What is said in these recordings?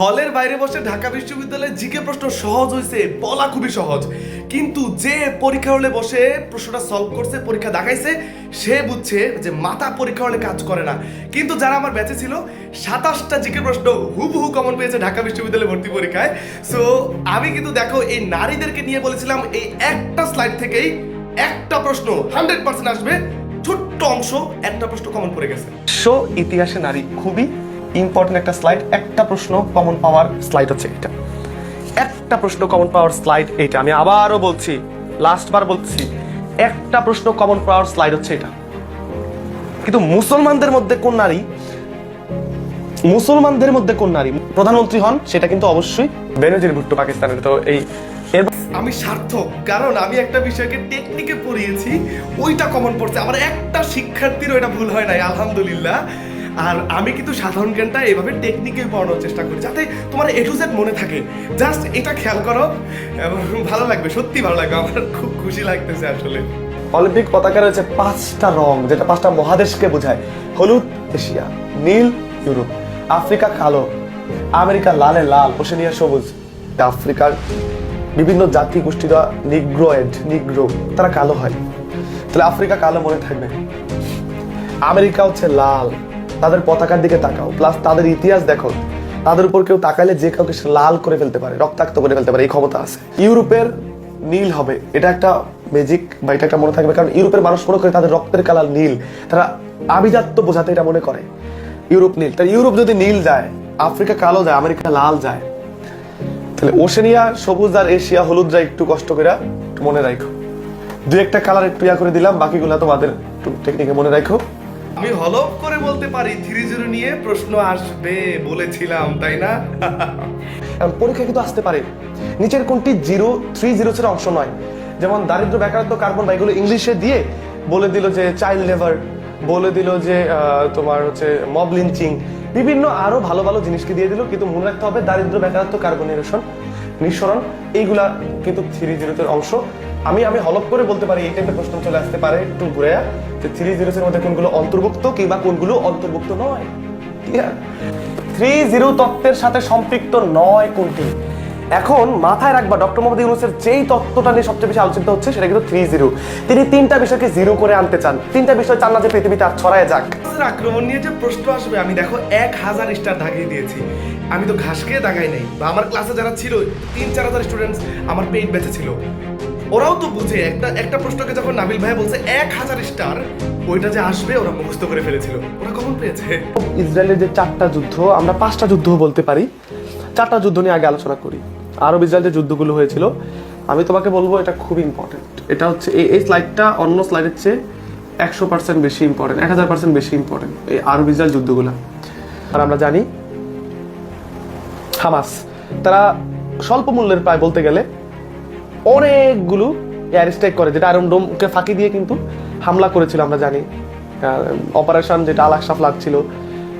হলের বাইরে বসে ঢাকা বিশ্ববিদ্যালয়ে জিকে প্রশ্ন সহজ হয়েছে বলা খুবই সহজ। কিন্তু যে পরীক্ষা হলে বসে প্রশ্নটা সলভ করছে, পরীক্ষা দেখাইছে, সে বুঝছে যে মাথা পরীক্ষা হলে কাজ করে না। কিন্তু যারা আমার ব্যাচে ছিল, সাতাশটা জিকে প্রশ্ন হুবহু কমন পেয়েছে ঢাকা বিশ্ববিদ্যালয়ে ভর্তি পরীক্ষায়। সো আমি কিন্তু দেখো, এই নারীদেরকে নিয়ে বলেছিলাম, এই একটা স্লাইড থেকেই একটা প্রশ্ন হান্ড্রেড পার্সেন্ট আসবে। ছোট্ট অংশ একটা প্রশ্ন কমন পড়ে গেছে। সো, ইতিহাসে নারী খুবই ইম্পর্টেন্ট একটা স্লাইড একটা প্রশ্ন কমন পাওয়ার স্লাইড হচ্ছে এটা। একটা প্রশ্ন কমন পাওয়ার স্লাইড এটা আমি আবারও বলছি লাস্ট বার বলছি, একটা প্রশ্ন কমন পাওয়ার স্লাইড হচ্ছে এটা। কিন্তু মুসলমানদের মধ্যে কোন নারী, মুসলমানদের মধ্যে কোন নারী প্রধানমন্ত্রী হন, সেটা কিন্তু অবশ্যই বেনজির ভুট্টো পাকিস্তানের। তো এই আমি সার্থক, কারণ আমি একটা বিষয়কে টেকনিকে পড়িয়েছি, ওইটা কমন পড়ছে। আমার একটা শিক্ষার্থীরও এটা ভুল হয় নাই, আলহামদুলিল্লাহ। আর আমি কিন্তু সাধারণ জ্ঞানটা এভাবে টেকনিকে পড়ানোর চেষ্টা করি, যাতে তোমার এ টু জেড মনে থাকে। জাস্ট এটা খেয়াল করো, এবং ভালো লাগবে, সত্যি ভালো লাগবে, আমার খুব খুশি লাগতেছে আসলে। অলিম্পিক পতাকা রয়েছে পাঁচটা রং, যেটা পাঁচটা মহাদেশকে বোঝায়। হলুদ, এশিয়া, নীল, ইউরোপ। আফ্রিকা কালো, আমেরিকা লালে লাল, ওশেনিয়া সবুজ। আফ্রিকার বিভিন্ন জাতি গোষ্ঠীরা নিগ্রোয়েড নিগ্রো, তারা কালো হয়। তাহলে আফ্রিকা কালো মনে থাকবে। আমেরিকা হচ্ছে লাল। তাদের পতাকার দিকে তাকাও। প্লাস তাদের ইতিহাস দেখো। তাদের উপর কেউ তাকালে যে কাউকে লাল করে ফেলতে পারে, রক্তাক্ত করে ফেলতে পারে, এই ক্ষমতা আছে। ইউরোপের নীল হবে। এটা একটা ম্যাজিক বা এটা একটা মনে থাকবে। কারণ ইউরোপের মানুষ মনে করে তাদের রক্তের কালার নীল। তারা আভিজাত্য বোঝাতে এটা মনে করে। ইউরোপ নীল। তাহলে ইউরোপ যদি নীল যায়, আফ্রিকা কালো যায়, আমেরিকা লাল যায়, তাহলে ওশেনিয়া, সবুজ আর এশিয়া হলুদ যায় একটু কষ্ট করে একটু মনে রাখো দু একটা কালার একটু ইয়া করে দিলাম, বাকিগুলো তোমাদের একটু টেকনিকে মনে রাখো আমি হলপ করে বলতে পারি, থ্রি জিরো নিয়ে প্রশ্ন আসবে বলেছিলাম, তাই না? পরীক্ষা কিন্তু আসতে পারে। নিচের কোনটি জিরো, থ্রি জিরো এর অংশ নয়? যেমন দারিদ্র, বেকারত্ব, কার্বন বা এগুলো ইংলিশে দিয়ে বলে দিল যে চাইল্ড লেবার বলে দিল যে তোমার হচ্ছে মব লিঞ্চিং বিভিন্ন আরও ভালো ভালো জিনিসকে দিয়ে দিল, কিন্তু মনে রাখতে হবে দারিদ্র, বেকারত্ব, কার্বন নিরসন নিঃসরণ, এইগুলা কিন্তু থ্রি জিরোতে অংশ। আমি আমি হলপ করে বলতে পারি, এই টাইপের প্রশ্ন চলে আসতে পারে, একটু ঘুরে যে থ্রি জিরোস এর মধ্যে কোনগুলো অন্তর্ভুক্ত কিংবা কোনগুলো অন্তর্ভুক্ত নয়। থ্রি জিরো তত্ত্বের সাথে সম্পৃক্ত নয় কোনটি? এখন মাথায় রাখবা, ডক্টর মোহাম্মদ ইউনুসের যেই তত্ত্বটা নিয়ে সবচেয়ে বেশি আলোচিত হচ্ছে, সেটা কিন্তু থ্রি জিরো তিনি তিনটা বিষয়কে জিরো করে আনতে চান। তিনটা বিষয় চান না যে পৃথিবীতে আর ছড়ায় যাক। আক্রমণ নিয়ে যে প্রশ্ন আসবে, আমি দেখো এক হাজার স্টার দাগিয়ে দিয়েছি। আমি তো ঘাসকে দাগাই নাই। বা আমার ক্লাসে যারা ছিল, তিন চার হাজার স্টুডেন্টস আমার পেইড বেঁচে ছিল। ওরাও তো বুঝে, একটা একটা প্রশ্নকে যখন নাবিল ভাই বলছে, এক হাজার স্টার ওইটা যে আসবে, ওরা মুখস্থ করে ফেলেছিল। ওরা কখন পেয়েছে? ইসরায়েলের যে চারটা যুদ্ধ, আমরা পাঁচটা যুদ্ধ বলতে পারি। চারটা যুদ্ধ নিয়ে আগে আলোচনা করি। আরব ইসরায়েল যে যুদ্ধগুলো হয়েছিল, আমি তোমাকে বলব এটা খুব ইম্পর্টেন্ট এটা হচ্ছে, এই স্লাইডটা অন্য স্লাইডের চেয়ে একশো পার্সেন্ট বেশি ইম্পর্টেন্ট এক হাজার পার্সেন্ট বেশি ইম্পর্টেন্ট এই আরব ইসরায়েল যুদ্ধগুলো। আর আমরা জানি, হামাস, তারা স্বল্প মূল্যের প্রায় বলতে গেলে। অনেকগুলো এয়ার স্ট্রাইক করে, যেটা আয়রন ডোমকে ফাঁকি দিয়ে কিন্তু হামলা করেছিল, আমরা জানি। অপারেশন যেটা আল আশরাফ লাগছিল।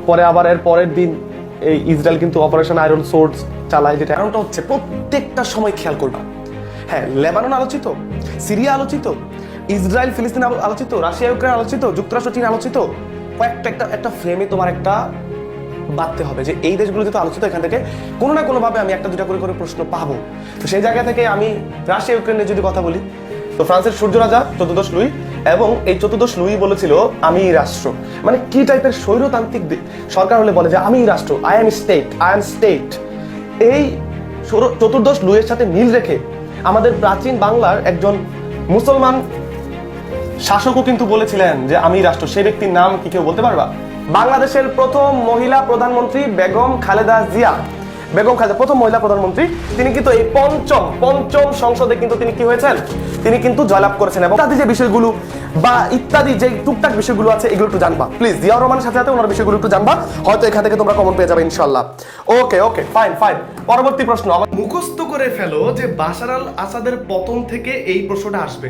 পরে আবার এর পরের দিন এই ইসরায়েল কিন্তু অপারেশন আয়রন সোর্স চালায়, যেটা কারণটা হচ্ছে প্রত্যেকটা সময় খেয়াল করবা। হ্যাঁ লেবানন আলোচিত, সিরিয়া আলোচিত, ইসরায়েল, ফিলিস্তিন আলো- আলোচিত, রাশিয়া, ইউক্রেন আলোচিত, যুক্তরাষ্ট্র, চীন আলোচিত। কয়েকটা একটা একটা ফ্রেমে তোমার একটা বাঁধতে হবে যে এই দেশগুলো যেহেতু আলোচিত এখান থেকে কোনো না কোনোভাবে আমি একটা দুটা করে করে প্রশ্ন পাবো। তো সেই জায়গা থেকে আমি রাশিয়া, ইউক্রেনের যদি কথা বলি, তো ফ্রান্সের সূর্য রাজা চতুর্দশ লুই এবং এই চতুর্দশ লুই বলেছিল, আমি রাষ্ট্র। মানে কি টাইপের স্বৈরতান্ত্রিক সরকার হলে বলে যে, আমি রাষ্ট্র I am state I am state এই চতুর্দশ লুইয়ের সাথে মিল রেখে আমাদের প্রাচীন বাংলার একজন মুসলমান শাসকও কিন্তু বলেছিলেন যে, আমি রাষ্ট্র। সে ব্যক্তির নাম কি কেউ বলতে পারবা? বাংলাদেশের প্রথম মহিলা প্রধানমন্ত্রী বেগম খালেদা জিয়া বেগম খালেদা, প্রথম মহিলা প্রধানমন্ত্রী। তিনি কিন্তু এই পঞ্চম পঞ্চম সংসদে কিন্তু তিনি কি হয়েছেন? তিনি কিন্তু জয়লাভ করেছেন এবং ইত্যাদি যে বিষয়গুলো বা ইত্যাদি যে টুকটাক বিষয়গুলো আছে, এগুলো একটু জানবা। প্লিজ জিয়াউর রহমানের সাথে সাথে ওনার বিষয়গুলো একটু জানবা। হয়তো এখান থেকে তোমরা কমন পেয়ে যাবে ইনশাল্লাহ ওকে ওকে ফাইন ফাইন পরবর্তী প্রশ্ন। মুখস্থ করে ফেলো যে বাশার আল আসাদের পতন থেকে এই প্রশ্নটা আসবে।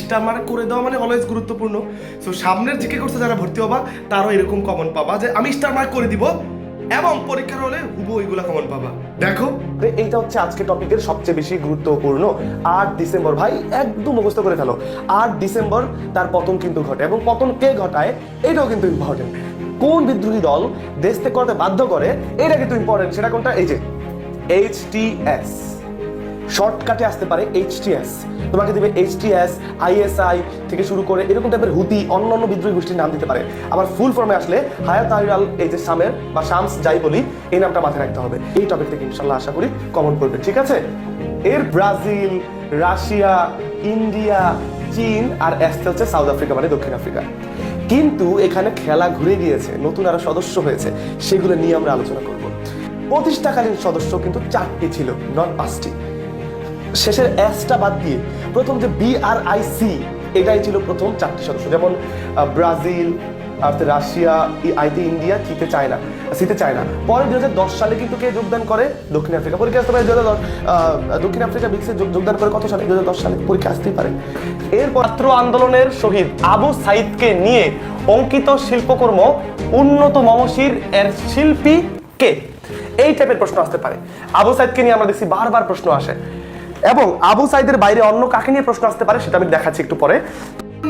স্টার মার্ক করে দেওয়া মানে অলওয়েজ গুরুত্বপূর্ণ। সো সামনের জিকে করছে যারা ভর্তি হবা, তারও এরকম কমন পাবা যে, আমি স্টার মার্ক করে দিব। এবং পরীক্ষার হলে হুবু ওইগুলা কমন পাবা। দেখো। এইটা হচ্ছে আজকে টপিকের সবচেয়ে বেশি গুরুত্বপূর্ণ। আট ডিসেম্বর ভাই একদম মুখস্থ করে ফেলো। আট ডিসেম্বর তার পতন কিন্তু ঘটে। এবং পতন কে ঘটায় এটাও কিন্তু ইম্পর্টেন্ট কোন বিদ্রোহী দল দেশ ত্যাগ করতে বাধ্য করে এটা কিন্তু ইম্পর্টেন্ট সেটা কোনটা? এই যে এইচ টি এস শর্টকাটে আসতে পারে এইচটিএস তোমাকে দিবে এইচটিএস আইএসআই থেকে শুরু করে এরকম টাইপের হুতি অন্য অন্য বিদ্রোহী গোষ্ঠীর নাম দিতে পারে। আবার ফুল ফর্মে আসলে হায়াত আল এই যে সামের বা শামস যাই বলি, এই নামটা মাথায় রাখতে হবে। এই টপিক থেকে ইনশাল্লাহ আশা করি কমন করবে, ঠিক আছে? এর ব্রাজিল, রাশিয়া, ইন্ডিয়া, চীন আর এসতে হচ্ছে সাউথ আফ্রিকা মানে দক্ষিণ আফ্রিকা। কিন্তু এখানে খেলা ঘুরে গিয়েছে, নতুন আরও সদস্য হয়েছে, সেগুলো নিয়ে আমরা আলোচনা করব। প্রতিষ্ঠাকালীন সদস্য কিন্তু চারটি ছিল নট পাঁচটি। শেষের এসটা বাদ দিয়ে প্রথম যে বিআরআইসি এটাই ছিল প্রথম চারটি সদস্য। যেমন ব্রাজিল আর রাশিয়া আইতে ইন্ডিয়া, চিতে চায়না, সিতে চায়না। পরে দুই হাজার দশ সালে কিন্তু কে যোগদান করে? দক্ষিণ আফ্রিকা। পরীক্ষা আসতে পারে দুই দক্ষিণ আফ্রিকা বিক্সে যোগদান করে কত সালে? দুই সালে পরীক্ষা আসতেই পারে। এর ছাত্র আন্দোলনের শহীদ আবু সাইদকে নিয়ে অঙ্কিত শিল্পকর্ম উন্নত মমশির এর শিল্পী কে? এই টাইপের প্রশ্ন আসতে পারে। আবু সাইদকে নিয়ে আমরা দেখছি বারবার প্রশ্ন আসে। এবং আবু সাইদের বাইরে অন্য কাকে নিয়ে প্রশ্ন আসতে পারে সেটা আমি দেখাচ্ছি একটু পরে।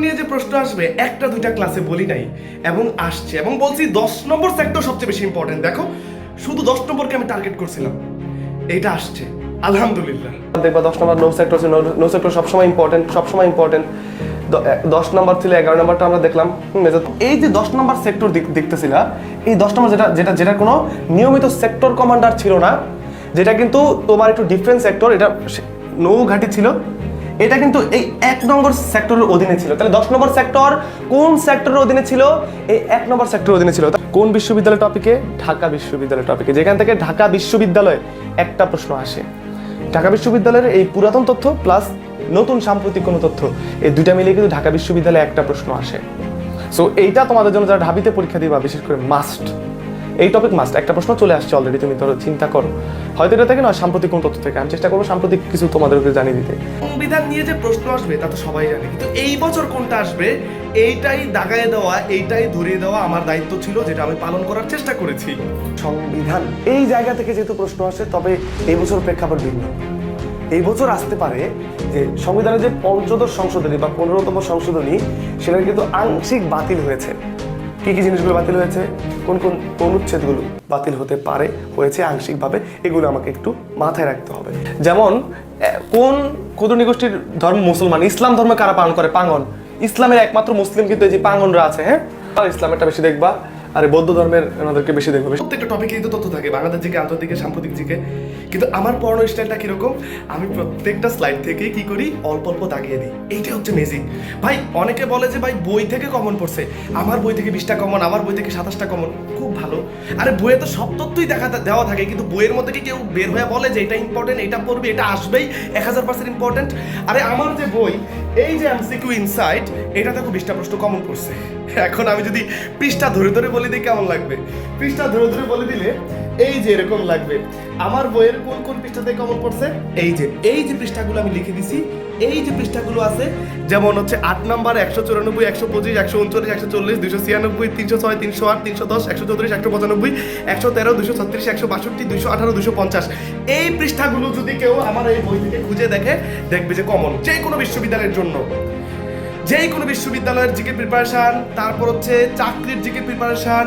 নিয়ে যে প্রশ্ন আসবে একটা দুইটা ক্লাসে বলি নাই এবং আসছে। এবং বলছি দশ নম্বর সেক্টর সবচেয়ে বেশি ইম্পর্টেন্ট দেখো শুধু দশ নম্বরকে আমি টার্গেট করছিলাম। এইটা আসছে। আলহামদুলিল্লাহ। দেখবা দশ number no sector no sector সবসময় ইম্পর্টেন্ট সবসময় ইম্পর্টেন্ট দশ নম্বর ছিল এগারো নম্বরটা আমরা দেখলাম। এই যে দশ নম্বর সেক্টর দেখতেছিল এই দশ নম্বর যেটা যেটা যেটা কোনো নিয়মিত সেক্টর কমান্ডার ছিল না যেটা কিন্তু তোমার একটু ডিফারেন্ট সেক্টর এটা নৌঘাটি ছিল। এটা কিন্তু এই এক নম্বর সেক্টরের অধীনে ছিল। তাহলে দশ নম্বর সেক্টর কোন সেক্টরের অধীনে ছিল? এই এক নম্বর সেক্টরের অধীনে ছিল। কোন বিশ্ববিদ্যালয় টপিকে ঢাকা বিশ্ববিদ্যালয় টপিকে যেখান থেকে ঢাকা বিশ্ববিদ্যালয়ে একটা প্রশ্ন আসে। ঢাকা বিশ্ববিদ্যালয়ের এই পুরাতন তথ্য প্লাস নতুন সাম্প্রতিক কোনো তথ্য, এই দুইটা মিলিয়ে কিন্তু ঢাকা বিশ্ববিদ্যালয়ে একটা প্রশ্ন আসে। সো এইটা তোমাদের জন্য যারা ঢাবিতে পরীক্ষা দিবা, বিশেষ করে মাস্ট এই টপিক মাস্ট একটা প্রশ্ন চলে আসছে অলরেডি তুমি ধরো চিন্তা করো। হয়তো এটা থেকে নয় সাম্প্রতিক কোন তথ্য থেকে। আমি চেষ্টা করব সাম্প্রতিক কিছু তোমাদেরকে জানিয়ে দিতে। সংবিধান নিয়ে যে প্রশ্ন আসবে তা তো সবাই জানে। কিন্তু এই বছর কোনটা আসবে এইটাই দাগায় দেওয়া এইটাই ধরিয়ে দেওয়া আমার দায়িত্ব ছিল যেটা আমি পালন করার চেষ্টা করেছি। সংবিধান। এই জায়গা থেকে যেহেতু প্রশ্ন আসে তবে এই বছর প্রেক্ষাপট ভিন্ন। এই বছর আসতে পারে যে সংবিধানের যে পঞ্চদশ সংশোধনী বা পনেরোতম সংশোধনী সেটা কিন্তু আংশিক বাতিল হয়েছে। কি কি জিনিসগুলো বাতিল হয়েছে? কোন কোন অনুচ্ছেদগুলো বাতিল হতে পারে, হয়েছে আংশিকভাবে, এগুলো আমাকে একটু মাথায় রাখতে হবে। যেমন কোন ক্ষুদ্র গোষ্ঠীর ধর্ম মুসলমান? ইসলাম ধর্ম কারা পালন করে? পাঙ্গন। ইসলামের একমাত্র মুসলিম কিন্তু এই যে পাঙ্গনরা আছে হ্যাঁ? ইসলামেরটা বেশি দেখবা, আর বৌদ্ধ ধর্মের ওনাদেরকে বেশি দেখবে। প্রত্যেকটা টপিকেই তো তথ্য থাকে। বাংলাদেশ থেকে আন্তর্জাতিক, সাম্প্রতিক দিকে কিন্তু আমার পড়ানোর স্টাইলটা কীরকম? আমি প্রত্যেকটা স্লাইড থেকে কি করি? অল্প অল্প দাগিয়ে দিই। এইটা হচ্ছে মেজিক ভাই, অনেকে বলে যে, ভাই, বই থেকে কমন পড়ছে। আমার বই থেকে বিশটা কমন আমার বই থেকে সাতাশটা কমন খুব ভালো। আরে, বইয়ে তো সব তথ্যই দেখা দেওয়া থাকে, কিন্তু বইয়ের মধ্যে কি কেউ বের হয়ে বলে যে, এটা ইম্পর্টেন্ট এটা পড়বে, এটা আসবেই, এক হাজার পার্সেন্ট ইম্পর্টেন্ট আরে, আমার যে বই, এই যে এমসিকিউ ইনসাইট এটা দেখো বিশটা প্রশ্ন কমন পড়ছে। এখন আমি যদি পৃষ্ঠা ধরে ধরে বলে দিই কেমন লাগবে। পৃষ্ঠা ধরে ধরে বলে দিলে এই যে এরকম লাগবে। আমার বইয়ের কোন কোন পৃষ্ঠাতে কমন পড়ছে? এই যে এই যে পৃষ্ঠাগুলো আমি লিখে দিছি, এই যে পৃষ্ঠাগুলো আছে, যেমন হচ্ছে আট নাম্বার, একশো চুরানব্বই, একশো পঁচিশ, একশো উনচল্লিশ, একশো চল্লিশ দুশো ছিয়ানব্বই, তিনশো ছয়, তিনশো আট, তিনশো দশ, একশো চৌত্রিশ, একশো পঁচানব্বই, একশো তেরো দুশো ছত্রিশ, একশো বাষট্টি দুশো আঠারো দুশো পঞ্চাশ। এই পৃষ্ঠাগুলো যদি কেউ আমার এই বই থেকে খুঁজে দেখে, দেখবে যে কমন, যে কোনো বিশ্ববিদ্যালয়ের জন্য। যে কোনো বিশ্ববিদ্যালয়ের জিকে প্রিপারেশন, তারপর হচ্ছে চাকরির জিকে প্রিপারেশন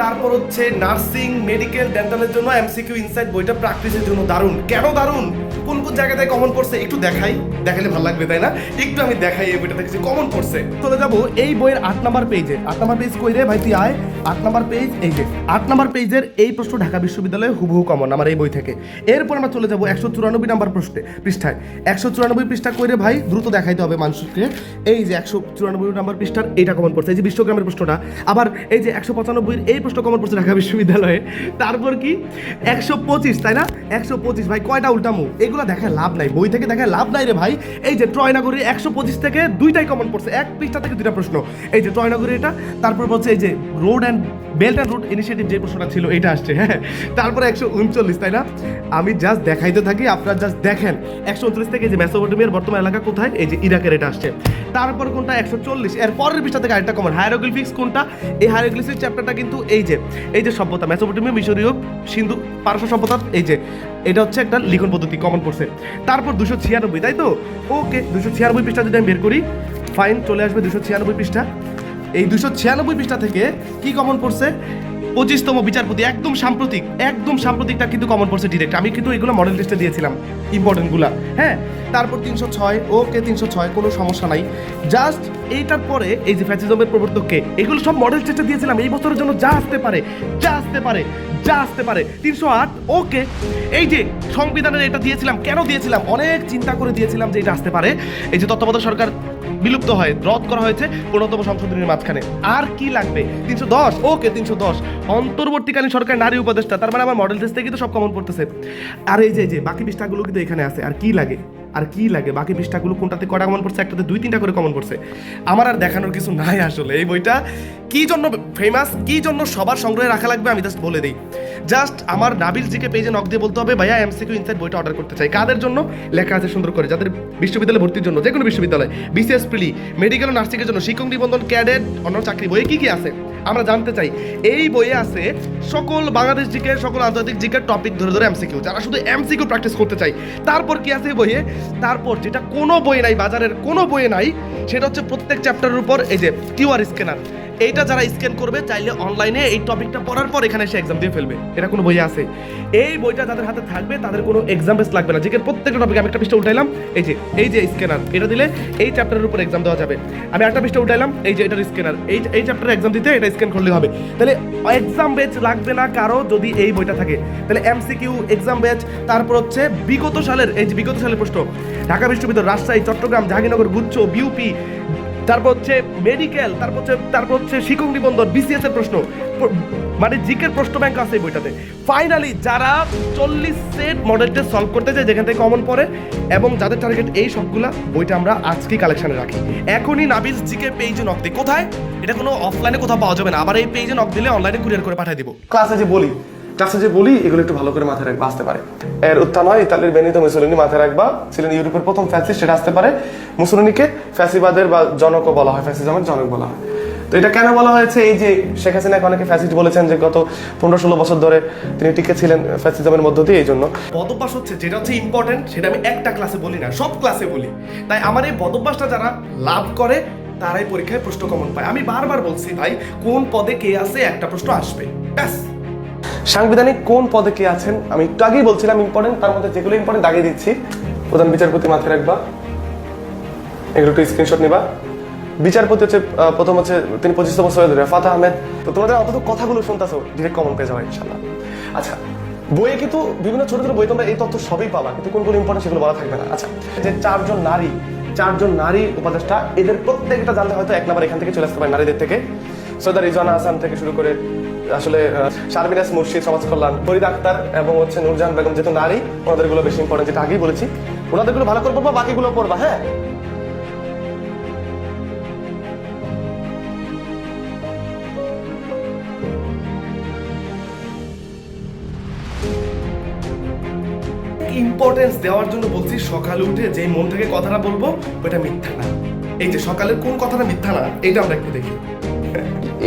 তারপর হচ্ছে নার্সিং, মেডিকেল ডেন্টালের জন্য এমসিকিউ ইনসাইড বইটা প্র্যাকটিসের জন্য দারুণ। কেন দারুণ? কোন কোন জায়গাতে কমন পড়ছে, একটু দেখাই। দেখালে ভালো লাগবে, তাই না? একটু আমি দেখাই এই বইটা থেকে কমন পড়ছে। চলে যাব এই বইয়ের আট নাম্বার পেজে আট নাম্বার পেজ কই রে? ভাই, তুই আয়। আট নাম্বার পেজ এই যে। আট নাম্বার পেজের এই প্রশ্ন ঢাকা বিশ্ববিদ্যালয়ে হুবহু কমন আমার এই বই থেকে। এরপর আমরা চলে যাব একশো চুরানব্বই নাম্বার প্রশ্নে, পৃষ্ঠায়। একশো চুরানব্বই পৃষ্ঠা কইরে ভাই? দ্রুত দেখাইতে হবে মানুষকে। এই যে একশো চুরানব্বই নাম্বার পৃষ্ঠার এইটা কমন পড়ছে, এই যে বিশ্বগ্রামের প্রশ্নটা। আবার এই যে একশো পঁচানব্বইয়ের এই প্রশ্ন কমন পড়ছে ঢাকা বিশ্ববিদ্যালয়ে। তারপর কি? একশো পঁচিশ, তাই না? একশো পঁচিশ, ভাই, কয়টা উল্টামু এগুলো দেখায় লাভ নাই, বই থেকে দেখায় লাভ নাই রে ভাই। এই যে ট্রয়নগরীর একশো পঁচিশ থেকে দুইটাই কমন পড়ছে, এক পৃষ্ঠা থেকে দুইটা প্রশ্ন। এই যে ট্রয়নগরী এটা, তারপর বলছে এই যে road and belt and road initiative যে প্রশ্নটা ছিল, এটা আসছে হ্যাঁ। তারপরে একশো উনচল্লিশ, তাই না? আমি জাস্ট দেখাইতে থাকি, আপনারা জাস্ট দেখেন। একশো উনচল্লিশ থেকে যে মেসোপটেমিয়ার বর্তমান এলাকা কোথায়? এই যে ইরাকের এটা আসছে। তারপর কোনটা? একশো চল্লিশ। এর পরের পৃষ্ঠা থেকে আরেকটা কমন হায়ারোগ্লিফিক্স কোনটা? এই হায়ারোগ্লিফিক্স চ্যাপ্টারটা কিন্তু এই যে এই যে সভ্যতা মেসোপটেমিয়া মিশরীয়, সিন্ধু, পারস্য সভ্যতার এই যে এটা হচ্ছে একটা লিখন পদ্ধতি কমন পড়ছে তারপর দুশো ছিয়ানব্বই, তাই তো? ওকে, দুশো ছিয়ানব্বই পৃষ্ঠা যদি আমি বের করি ফাইন চলে আসবে দুশো ছিয়ানব্বই পৃষ্ঠা। এই দুশো ছিয়ানব্বই পৃষ্ঠা থেকে কি কমন পড়ছে পঁচিশতম বিচারপতি, একদম সাম্প্রতিক, একদম সাম্প্রতিকটা কিন্তু কমন পড়ছে ডিরেক্ট আমি কিন্তু এগুলো মডেল টেস্টে দিয়েছিলাম ইম্পর্টেন্টগুলো হ্যাঁ? তারপর তিনশো ছয়, ওকে তিনশো ছয়, কোনো সমস্যা নাই। জাস্ট এইটার পরে, এই যে ফ্যাসিজমের প্রবর্তককে, এগুলো সব মডেল টেস্টে দিয়েছিলাম। এই বছরের জন্য যা আসতে পারে, যা আসতে পারে, যা আসতে পারে। তিনশো আট, ওকে। এই যে সংবিধানের এটা দিয়েছিলাম, কেন দিয়েছিলাম? অনেক চিন্তা করে দিয়েছিলাম যে এটা আসতে পারে। এই যে তত্ত্বাবধায়ক সরকার বিলুপ্ত হয়, রদ করা হয়েছে পনেরোতম সংশোধনীর মাঝখানে। আর কি লাগবে? তিনশো দশ? ওকে, তিনশো দশ। অন্তর্বর্তীকালীন সরকার নারী উপদেষ্টা, তার মানে আমার মডেল টেস্ট থেকে তো সব কমন পড়তেছে। আর এই যে বাকি পৃষ্ঠাগুলো কিন্তু এখানে আছে, আর কি লাগে? আর কি লাগে? বাকি পৃষ্ঠাগুলো কোনটাতে কটা কমন পড়ছে, একটাতে দুই তিনটা করে কমন পড়ছে। আমার আর দেখানোর কিছু নাই আসলে এই বইটা। কি জন্য ফেমাস কি জন্য সবার সংগ্রহে রাখা লাগবে আমি জাস্ট বলে দিই। জাস্ট আমার নাবিল জিকে পেজে নক দিয়ে বলতে হবে, ভাইয়া এমসিকিউ ইনসাইড বইটা অর্ডার করতে চাই। কাদের জন্য? লেখা আছে সুন্দর করে, যাদের বিশ্ববিদ্যালয়ে ভর্তির জন্য যে কোনো বিশ্ববিদ্যালয় বিসিএস প্রিলি মেডিকেল ও নার্সিংয়ের জন্য, শিক্ষক নিবন্ধন ক্যাডেট অন্য চাকরি বইয়ে কি কি আছে? আমরা জানতে চাই, এই বইয়ে আছে সকল বাংলাদেশ জিকে, সকল আন্তর্জাতিক জিকের টপিক ধরে ধরে এমসিকিউ যারা শুধু এমসিকিউ প্র্যাকটিস করতে চাই তারপর কি আছে বইয়ে? তারপর যেটা কোনো বইয়ে নাই, বাজারের কোনো বইয়ে নাই, সেটা হচ্ছে প্রত্যেক চ্যাপ্টারের উপর এই যে কিউআর স্ক্যানার এইটা যারা স্ক্যান করবে, চাইলে অনলাইনে এই টপিকটা পড়ার পর এখানে এসে এক্সাম দিয়ে ফেলবে। এটা কোনো বইয়ে আছে। এই বইটা যাদের হাতে থাকবে, তাদের কোনো এক্সাম বেস লাগবে না। যেখানে প্রত্যেকটা টপিক আমি একটা পৃষ্ঠা উঠাইলাম, এই যে এই যে স্ক্যানার এটা দিলে এই চ্যাপ্টারের উপর এক্সাম দেওয়া যাবে। আমি একটা পৃষ্ঠা উঠাইলাম, এই যে, এটার স্ক্যানার এই এই চ্যাপ্টারে এক্সাম দিতে এটা স্ক্যান করলে হবে। তাহলে এক্সাম বেচ লাগবে না কারও যদি এই বইটা থাকে। তাহলে এমসিকিউ এক্সাম বেচ তারপর হচ্ছে বিগত সালের, এই যে বিগত সালের প্রশ্ন। ঢাকা বিশ্ববিদ্যালয়, রাজশাহী, চট্টগ্রাম, জাহাঙ্গীরনগর, গুচ্ছ বিউপি তারপর হচ্ছে মেডিকেল তারপর হচ্ছে তারপর হচ্ছে শিক্ষক নিবন্ধন বিসিএস এর প্রশ্ন। প্র- মানে জিকের প্রশ্ন ব্যাংক আছে এই বইটাতে। ফাইনালি যারা চল্লিশ সেট মডেল টেস্ট সলভ করতে চায়, যেখান থেকে কমন পড়ে, এবং যাদের টার্গেট এই সবগুলা, বইটা আমরা আজকেই কালেকশনে রাখি। এখনই নাবিজ জিকে পেজে নক দিই। কোথায়? এটা কোনো অফলাইনে কোথাও পাওয়া যাবে না। আবার এই পেজে নক দিলে অনলাইনে কুরিয়ার করে পাঠিয়ে দিব। ক্লাসে যে বলি ক্লাসে যে বলি, এগুলো একটু ভালো করে মাথায় রাখবা, আসতে পারে। এর উত্থান হয় ইতালির বেনিতো মুসলিনি মাথায় রাখবা, ছিলেন ইউরোপের প্রথম ফ্যাসিস্ট, সেটা আসতে পারে। মুসলিনিকে ফ্যাসিবাদের বা জনকও বলা হয়, ফ্যাসিজমের জনক বলা হয়। তো এটা কেন বলা হয়েছে? এই যে শেখ হাসিনাকে অনেকে ফ্যাসিস্ট বলেছেন যে গত পনেরো ষোলো বছর ধরে তিনি টিকে ছিলেন ফ্যাসিজমের মধ্য দিয়ে, এই জন্য। বদভ্যাস হচ্ছে, যেটা হচ্ছে ইম্পর্টেন্ট সেটা আমি একটা ক্লাসে বলি না, সব ক্লাসে বলি। তাই আমার এই বদভ্যাসটা যারা লাভ করে, তারাই পরীক্ষায় প্রশ্ন কমন পায়। আমি বারবার বলছি ভাই, কোন পদে কে আছে, একটা প্রশ্ন আসবে। ব্যাস। সাংবিধানিক কোন পদে কে আছেন? আমি একটু আগেই বলছিলাম ইম্পর্টেন্ট তার মধ্যে যেগুলো ইম্পর্টেন্ট দাগিয়ে দিচ্ছি। প্রধান বিচারপতি মাথায় রাখবা। এগুলো একটু স্ক্রিনশট নিবা। বিচারপতি হচ্ছে প্রথম হচ্ছে তিনি পঁচিশতম সৈয়দ রেফাত আহমেদ। তো তোমাদের অন্তত কথাগুলো শুনতেছো ডিরেক্ট কমন পেয়ে যাবে ইনশাল্লাহ আচ্ছা বইয়ে কিন্তু বিভিন্ন ছোট ছোট বই তোমরা এই তথ্য সবই পাবা, কিন্তু কোনগুলো ইম্পর্টেন্ট সেগুলো বলা থাকবে না। আচ্ছা যে চারজন নারী চারজন নারী উপদেষ্টা, এদের প্রত্যেকটা জানতে হয়তো এক নাম্বার এখান থেকে চলে আসতে পারে নারীদের থেকে। সৈয়দা রিজওয়ানা হাসান থেকে শুরু করে আসলে শারমিনাস মুর্শিদ, সমাজ কল্যাণ, ফরিদ আক্তার এবং হচ্ছে নূরজাহান বেগম যেহেতু নারী, ওনাদেরগুলো বেশি ইম্পর্টেন্ট যেটা আগেই বলেছি। ওনাদেরগুলো ভালো করে পড়বা, বাকিগুলো পড়বা হ্যাঁ? ইম্পর্টেন্স দেওয়ার জন্য বলছি, সকালে উঠে যে মন থেকে কথাটা বলব ওটা মিথ্যা না। এই যে সকালের কোন কথাটা মিথ্যা না এটা আমরা একটু দেখি।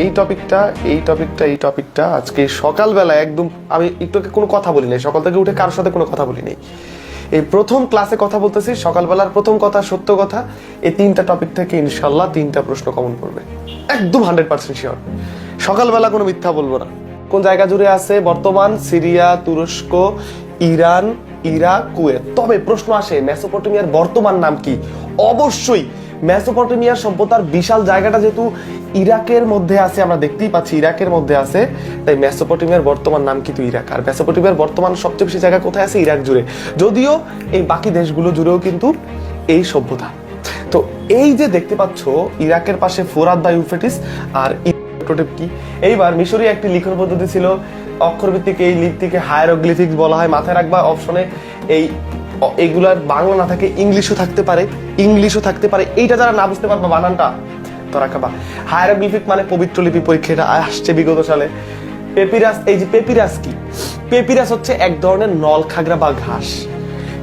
এই টপিকটা এই টপিকটা এই টপিকটা আজকে সকালবেলা একদম আমি একটু কোনো কথা বলি নাই সকাল থেকে উঠে কারোর সাথে কোনো কথা বলি নাই এই প্রথম ক্লাসে কথা বলতেছি, সকালবেলার প্রথম কথা, সত্য কথা, এই তিনটা টপিক থেকে ইনশাল্লাহ তিনটা প্রশ্ন কমন পড়বে একদম হান্ড্রেড পার্সেন্ট শিওর সকালবেলা কোনো মিথ্যা বলব না। কোন জায়গা জুড়ে আছে? বর্তমান, সিরিয়া, তুরস্ক, ইরান, ইরাক, কুয়েত। তবে প্রশ্ন আসে, মেসোপটেমিয়ার বর্তমান নাম কি? অবশ্যই মেসোপটেমিয়ার সভ্যতার বিশাল জায়গাটা যেহেতু ইরাকের মধ্যে আছে, আমরা দেখতেই পাচ্ছি ইরাকের মধ্যে আছে। তাই মেসোপটেমিয়ার বর্তমান নাম কিন্তু ইরাক। আর মেসোপটেমিয়ার বর্তমান সবচেয়ে বেশি জায়গা কোথায় আছে? ইরাক জুড়ে। যদিও এই বাকি দেশগুলো জুড়েও কিন্তু এই সভ্যতা। তো এই যে দেখতে পাচ্ছ, ইরাকের পাশে ফোরাত বা ইউফ্রেটিস আর প্রোটোটাইপ কি? এইবার মিশরীয় একটি লিখন পদ্ধতি ছিল, অক্ষরভিত্তিক এই লিপিকে হায়ারোগ্লিফিক বলা হয়। মাথায় রাখবা অপশনে এই এগুলার বাংলা না থাকে, ইংলিশও থাকতে পারে, ইংলিশও থাকতে পারে, এইটা যারা না বুঝতে পারবা, বানানটা তো রাখাবা হায়ারোগ্লিফিক মানে পবিত্র লিপি পরীক্ষা, এটা আসছে বিগত সালে। পেপিরাস এই যে পেপিরাস কি? পেপিরাস হচ্ছে এক ধরনের নল, খাগড়া বা ঘাস।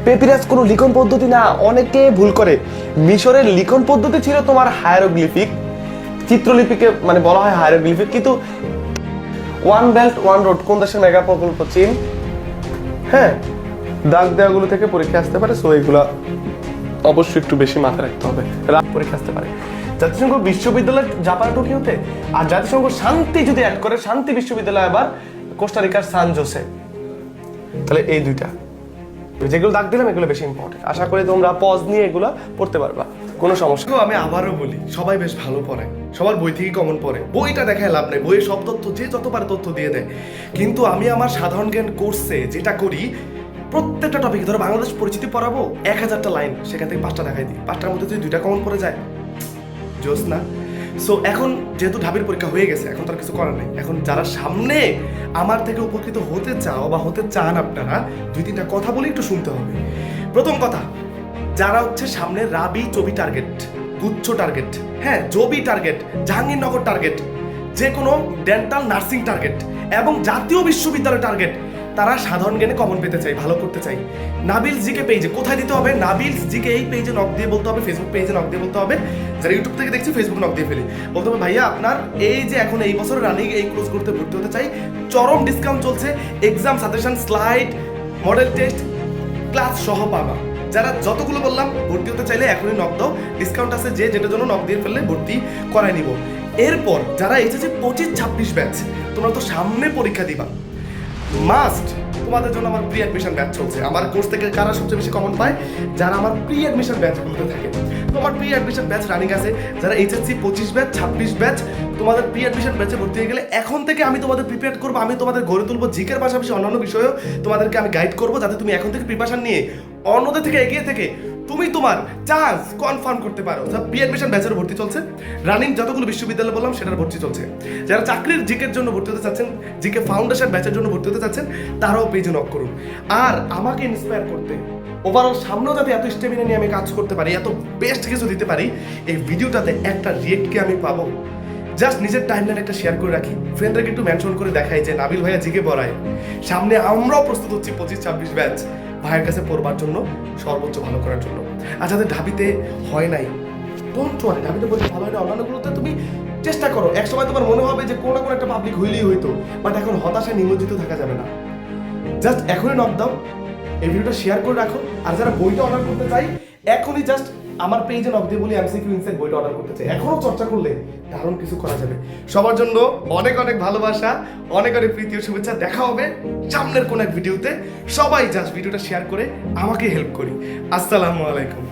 পেপিরাস কোনো লিখন পদ্ধতি না, অনেকে ভুল করে। মিশরের লিখন পদ্ধতি ছিল তোমার হায়ারোগ্লিফিক চিত্রলিপিকে মানে বলা হয় হায়ারোগ্লিফিক কিন্তু ওয়ান বেল্ট ওয়ান রোড কোন দেশের মেগা প্রকল্প চীন হ্যাঁ দাগ দেওয়াগুলো থেকে পরীক্ষা আসতে পারে সো এগুলো অবশ্যই একটু বেশি মাথায় রাখতে হবে। রাগ পরীক্ষা আসতে পারে। জাতিসংঘ বিশ্ববিদ্যালয় জাপান টোকিওতে, আর জাতিসংঘ শান্তি যদি অ্যাড করে, শান্তি বিশ্ববিদ্যালয় আবার কোস্টারিকার সান জোসে। তাহলে এই দুইটা। যেগুলো দাগ দিলাম, এগুলো বেশি ইম্পর্টেন্ট আশা করি তোমরা পজ নিয়ে এগুলো পড়তে পারবা। কোনো সমস্যা আমি আবারও বলি, সবাই বেশ ভালো পড়ে। সবার বই থেকে কমন পড়ে। বইটা দেখায় লাভ নেই। বইয়ে সব তথ্য, যে যতবার তথ্য দিয়ে দেয়। কিন্তু আমি আমার সাধারণ জ্ঞান কোর্সে যেটা করি প্রত্যেকটা টপিক ধরো বাংলাদেশ পরিচিতি পড়াবো, এক হাজারটা লাইন সেখান থেকে পাঁচটা দেখাই দিই। পাঁচটার মধ্যে যদি দুইটা কমন পড়ে যায়, জোস না। সো এখন যেহেতু ঢাবির পরীক্ষা হয়ে গেছে, এখন তো আর কিছু করার নেই। এখন যারা সামনে আমার থেকে উপকৃত হতে চাও বা হতে চান আপনারা, দুই তিনটা কথা বলে একটু শুনতে হবে। প্রথম কথা, যারা হচ্ছে সামনে রাবি চবি টার্গেট গুচ্ছ টার্গেট হ্যাঁ জবি টার্গেট জাহাঙ্গীরনগর টার্গেট যে কোনো ডেন্টাল নার্সিং টার্গেট এবং জাতীয় বিশ্ববিদ্যালয় টার্গেট তারা সাধারণ জ্ঞানে কমন পেতে চাই ভালো করতে চাই নাবিল জিকে পেজে কোথায় দিতে হবে? নাবিল জিকে এই পেজে নক দিয়ে বলতে হবে ফেসবুক পেজে নক দিয়ে বলতে হবে। যারা ইউটিউব থেকে দেখছি ফেসবুক নক দিয়ে ফেলি। বলতে হবে, ভাইয়া, আপনার এই যে এখন এই বছর রানিং এই কোর্স করতে ভর্তি হতে চাই, চরম ডিসকাউন্ট চলছে। Exam suggestion slide model test class সহ পাবা। যারা যতগুলো বললাম, ভর্তি হতে চাইলে এখনই নক দাও। ডিসকাউন্ট আছে যে যেটার জন্য নক দিয়ে ফেললে ভর্তি করাই নিব। এরপর, যারা এসেছে পঁচিশ, ছাব্বিশ ব্যাচ তোমরা তো সামনে পরীক্ষা দিবা। মাস্ট তোমাদের জন্য আমার প্রি অ্যাডমিশন ব্যাচ চলছে। আমার কোর্স থেকে কারা সবচেয়ে বেশি কমন পায়? যারা আমার প্রি অ্যাডমিশন ব্যাচ বলতে থাকে। তোমার প্রি অ্যাডমিশন ব্যাচ রানিং আছে। যারা এইচএসসি পঁচিশ ব্যাচ ছাব্বিশ ব্যাচ তোমাদের প্রি অ্যাডমিশন ব্যাচে ভর্তি হয়ে গেলে এখন থেকে আমি তোমাদের প্রিপেয়ার করব। আমি তোমাদের গড়ে তুলবো জিকের পাশাপাশি অন্যান্য বিষয়েও। তোমাদেরকে আমি গাইড করব যাতে তুমি এখন থেকে প্রিপারেশন নিয়ে অন্যদের থেকে এগিয়ে থেকে তুমি তোমার চান্স কনফার্ম করতে পারো। প্রি অ্যাডমিশন ব্যাচের ভর্তি চলছে। রানিং যতগুলো বিশ্ববিদ্যালয় বললাম, সেটার ভর্তি চলছে। যারা চাকরির জিকের জন্য ভর্তি হতে চাচ্ছেন জিকে ফাউন্ডেশন ব্যাচের জন্য ভর্তি হতে চাচ্ছেন, তারাও পেজে নক করুন। আর আমাকে ইন্সপায়ার করতে ওভারঅল সামনেও যাতে এত স্টেমিনা নিয়ে আমি কাজ করতে পারি, এত বেস্ট কিছু দিতে পারি, এই ভিডিওটাতে একটা রিয়েক্টকে আমি পাবো। জাস্ট নিজের টাইমলাইন একটা শেয়ার করে রাখি। ফ্রেন্ডদেরকে একটু মেনশন করে দেখাই যে নাবিল ভাইয়া জিকে পড়ায়। সামনে আমরাও প্রস্তুত হচ্ছি পঁচিশ ছাব্বিশ ব্যাচ ভাইয়ের কাছে পড়বার জন্য, সর্বোচ্চ ভালো করার জন্য। আর যাদের ঢাবিতে হয় নাই। ডোন্ট ওয়ারি ঢাবিতে বলতে ভালো হয় না অন্যান্যগুলোতে তুমি চেষ্টা করো। এক সময় তোমার মনে হবে যে কোনো কোনো একটা পাবলিক হইলেই হইতো বাট এখন হতাশায় নিমজ্জিত থাকা যাবে না। জাস্ট এখনই নক দাও এই ভিডিওটা শেয়ার করে রাখো, আর যারা বইটা অর্ডার করতে চাই, এখনই জাস্ট আমার পেজে নক দিয়ে বলি এমসিকিউ ইনসাইড বইটা অর্ডার করতে চাই। এখনও চর্চা করলে দারুণ কিছু করা যাবে। সবার জন্য অনেক অনেক ভালোবাসা, অনেক অনেক প্রীতি ও শুভেচ্ছা। দেখা হবে সামনের কোন এক ভিডিওতে সবাই জাস্ট ভিডিওটা শেয়ার করে আমাকে হেল্প করি। আসসালামু আলাইকুম।